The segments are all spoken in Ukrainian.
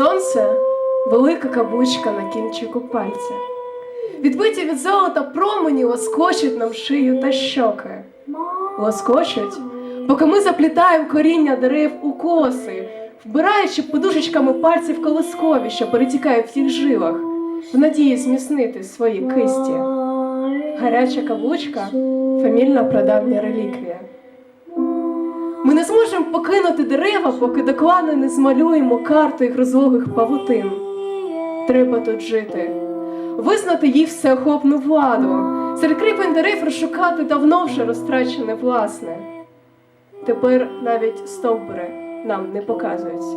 Сонце велика каблучка на кінчику пальця. Відбиті від золота промені лоскочуть нам шию та щоки. Лоскочуть, поки ми заплітаємо коріння дерев у коси, вбираючи подушечками пальців колоскові, що перетікають в тих жилах, в надії зміцнити свої кисті. Гаряча каблучка фамільна прадавня реліквія. Покинути дерева, поки докладно не змалюємо карту їх розлогих павутин. Треба тут жити, визнати їх всеохопну владу, серед кріпень дерев розшукати давно вже розтрачене власне. Тепер навіть стовбури нам не показуються.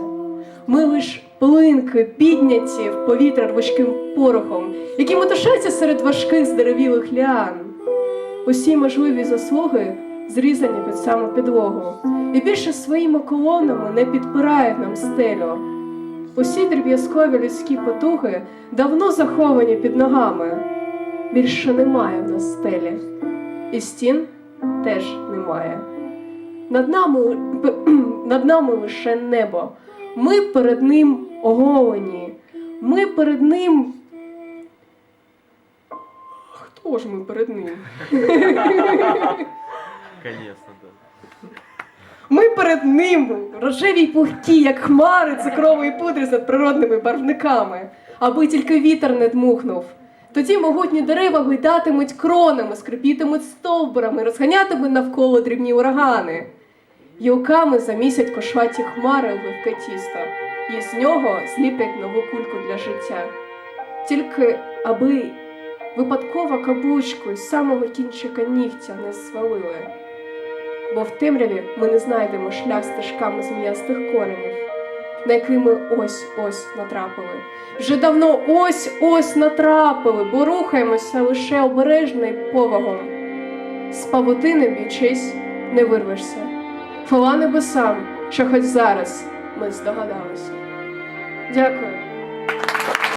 Ми лиш плинки, підняті в повітря рвучким порохом, які мотошаться серед важких здеревілих ліан. Усі можливі заслуги зрізані під саму підлогу, і більше своїми колонами не підпирають нам стелю. Усі дріб'язкові людські потуги давно заховані під ногами. Більше немає в нас стелі, і стін теж немає. Над нами, над нами лише небо. Ми перед ним оголені. Ми перед ним. Хто ж ми перед ним? Конечно, да. Ми перед ним рожеві й пухкі, як хмари цукрової пудри з надприродними барвниками, аби тільки вітер не дмухнув. Тоді могутні дерева гойдатимуть кронами, скрипітимуть стовбурами, розганятимуть навколо дрібні урагани. Гілками замісять кошаті хмари вивке тісто, і з нього зліплять нову кульку для життя. Тільки аби випадкова каблучку із самого кінчика нігтя не звалили бо в темряві ми не знайдемо шлях стежками зміястих коренів, на який ми ось-ось натрапили. Вже давно ось-ось натрапили, бо рухаємося лише обережно й повагом. З павутини б'ючись, не вирвешся. Хвала небесам, що хоч зараз ми здогадалися. Дякую.